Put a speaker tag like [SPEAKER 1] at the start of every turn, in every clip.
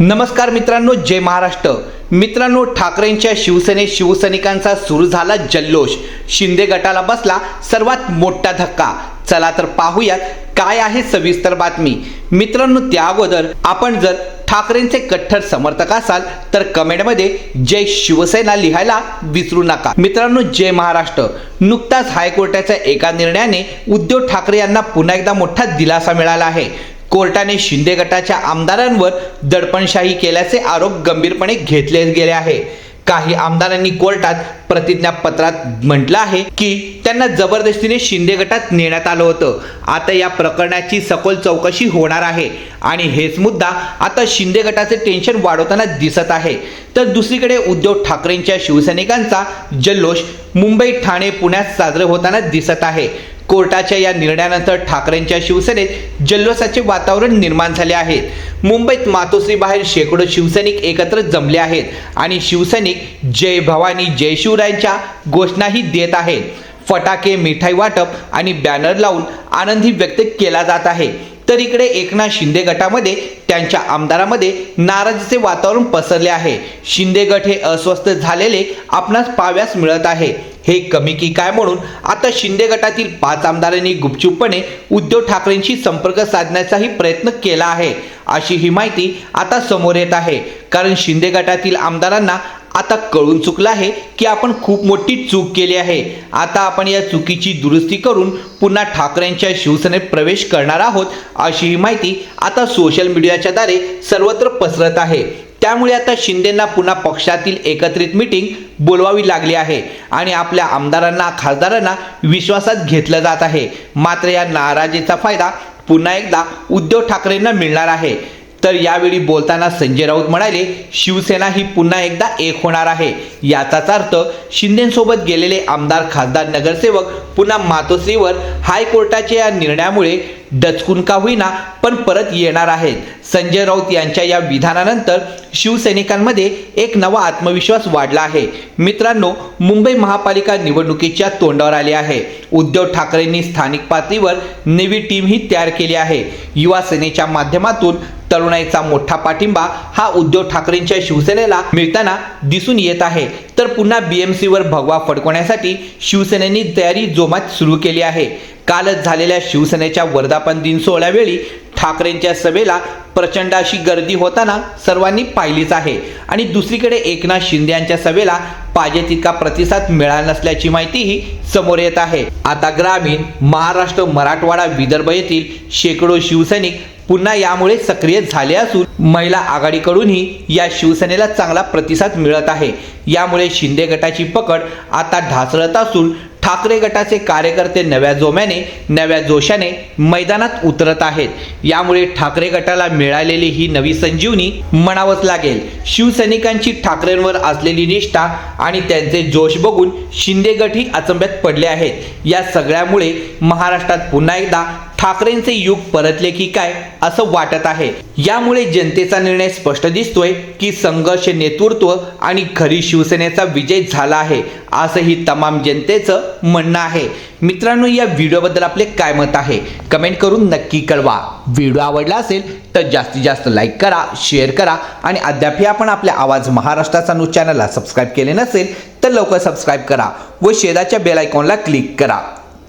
[SPEAKER 1] नमस्कार मित्रांनो जय महाराष्ट्र. मित्रांनो ठाकरेंच्या शिवसेनेत शिवसैनिकांचा सुरू झाला जल्लोष. शिंदे गटाला बसला सर्वात मोठा धक्का. चला तर पाहूयात काय आहे सविस्तर बातमी. मित्रांनो त्या अगोदर आपण जर ठाकरेंचे कट्टर समर्थक असाल तर कमेंटमध्ये जय शिवसेना लिहायला विसरू नका. मित्रांनो जय महाराष्ट्र. नुकताच हायकोर्टाच्या एका निर्णयाने उद्धव ठाकरे यांना पुन्हा एकदा मोठा दिलासा मिळाला आहे. कोर्टाने शिंदे गटाच्या आमदारांवर दडपणशाही केल्याचे आरोप गंभीरपणे घेतले गेले आहे. काही आमदारांनी कोर्टात प्रतिज्ञापत्रात म्हटलं आहे की त्यांना जबरदस्तीने शिंदे गटात नेण्यात आलं होतं. आता या प्रकरणाची सखोल चौकशी होणार आहे. आणि हेच मुद्दा आता शिंदे गटाचे टेन्शन वाढवताना दिसत आहे. तर दुसरीकडे उद्धव ठाकरेंच्या शिवसैनिकांचा जल्लोष मुंबई ठाणे पुण्यात साजरे होताना दिसत आहे. कोर्टाच्या या निर्णयानंतर ठाकरेंच्या शिवसेनेत जल्लोषाचे वातावरण निर्माण झाले आहे. मुंबईत मातोश्रीबाहेर शेकडो शिवसैनिक एकत्र जमले आहेत आणि शिवसैनिक जय भवानी जय शिवरायांच्या घोषणाही देत आहेत. फटाके मिठाई वाटप आणि बॅनर लावून आनंदी व्यक्त केला जात आहे. तर इकडे एकनाथ शिंदे गटामध्ये त्यांच्या आमदारामध्ये नाराजीचे वातावरण पसरले आहे. शिंदे गट हे अस्वस्थ झालेले आपणास पाव्यास मिळत आहे. हे कमी की काय म्हणून? आता शिंदे गटातील पाच आमदारांनी गुपचूपपणे उद्धव ठाकरेंशी संपर्क साधण्याचाही प्रयत्न केला आहे. अशी ही माहिती आता समोर येत आहे. कारण शिंदे गटातील आमदारांना आता कळून चुकलं आहे की आपण खूप मोठी चूक केली आहे. आता आपण या चुकीची दुरुस्ती करून पुन्हा ठाकरेंच्या शिवसेनेत प्रवेश करणार आहोत अशी ही माहिती आता सोशल मीडियाच्या द्वारे सर्वत्र पसरत आहे. त्यामुळे आता शिंदेंना पुन्हा पक्षातील एकत्रित मिटिंग बोलवावी लागली आहे आणि आपल्या आमदारांना खासदारांना विश्वासात घेतलं जात आहे. मात्र या नाराजीचा फायदा पुन्हा एकदा उद्धव ठाकरेंना मिळणार आहे. तर यावेळी बोलताना संजय राऊत म्हणाले शिवसेना ही पुन्हा एकदा एक होणार आहे. याचाच अर्थ शिंदेसोबत गेलेले आमदार खासदार नगरसेवक पुन्हा मातोश्रीवर हायकोर्टाच्या या निर्णयामुळे डचकून का होईना पण परत येणार आहेत. संजय राऊत यांच्या या विधानानंतर शिवसैनिकांमध्ये एक नवा आत्मविश्वास वाढला आहे. मित्रांनो मुंबई महापालिका निवडणुकीच्या तोंडावर आली आहे. उद्धव ठाकरेंनी स्थानिक पातळीवर नवी टीमही तयार केली आहे. युवा सेनेच्या माध्यमातून तरुणाईचा मोठा पाठिंबा हा उद्धव ठाकरेंच्या शिवसेनेला मिळताना दिसून येत आहे. तर पुन्हा बीएमसीवर भगवा फडकवण्यासाठी शिवसेनेने तयारी जोमात सुरू केली आहे. कालच झालेल्या शिवसेनेच्या वर्धापन दिन सोहळ्यावेळी ठाकरेंच्या सभेला प्रचंड अशी गर्दी होताना सर्वांनी पाहिलीच आहे. आणि दुसरीकडे एकनाथ शिंदे यांच्या सभेला पाहिजे तितका प्रतिसाद मिळाला नसल्याची माहितीही समोर येत आहे. आता ग्रामीण महाराष्ट्र मराठवाडा विदर्भ येथील शेकडो शिवसैनिक पुन्हा यामुळे सक्रिय झाले असून महिला आघाडीकडूनही या शिवसेनेला चांगला प्रतिसाद मिळत आहे. यामुळे शिंदे गटाची पकड आता ढासळत असून ठाकरे गटाचे कार्यकर्ते नव्या जोम्याने नव्या जोशाने मैदानात उतरत आहेत. यामुळे ठाकरे गटाला मिळालेली ही नवी संजीवनी म्हणावंच लागेल. शिवसैनिकांची ठाकरेंवर असलेली निष्ठा आणि त्यांचे जोश बघून शिंदे गटही अचंब्यात पडले आहेत. या सगळ्यामुळे महाराष्ट्रात पुन्हा एकदा ठाकरेंचे युग परतले की काय असं वाटत आहे. यामुळे जनतेचा निर्णय स्पष्ट दिसतोय की संघर्ष नेतृत्व आणि खरी शिवसेनेचा विजय झाला आहे असंही तमाम जनतेचं म्हणणं आहे. मित्रांनो या व्हिडिओबद्दल आपले काय मत आहे? कमेंट करून नक्की कळवा. व्हिडिओ आवडला असेल तर जास्तीत जास्त लाईक करा शेअर करा आणि अद्यापही आपण आपल्या आवाज महाराष्ट्राचा न्यूज चॅनलला सबस्क्राईब केले नसेल तर लवकर सबस्क्राईब करा व शेजाच्या बेल आयकॉनला क्लिक करा.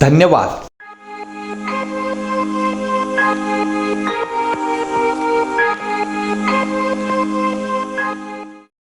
[SPEAKER 1] धन्यवाद.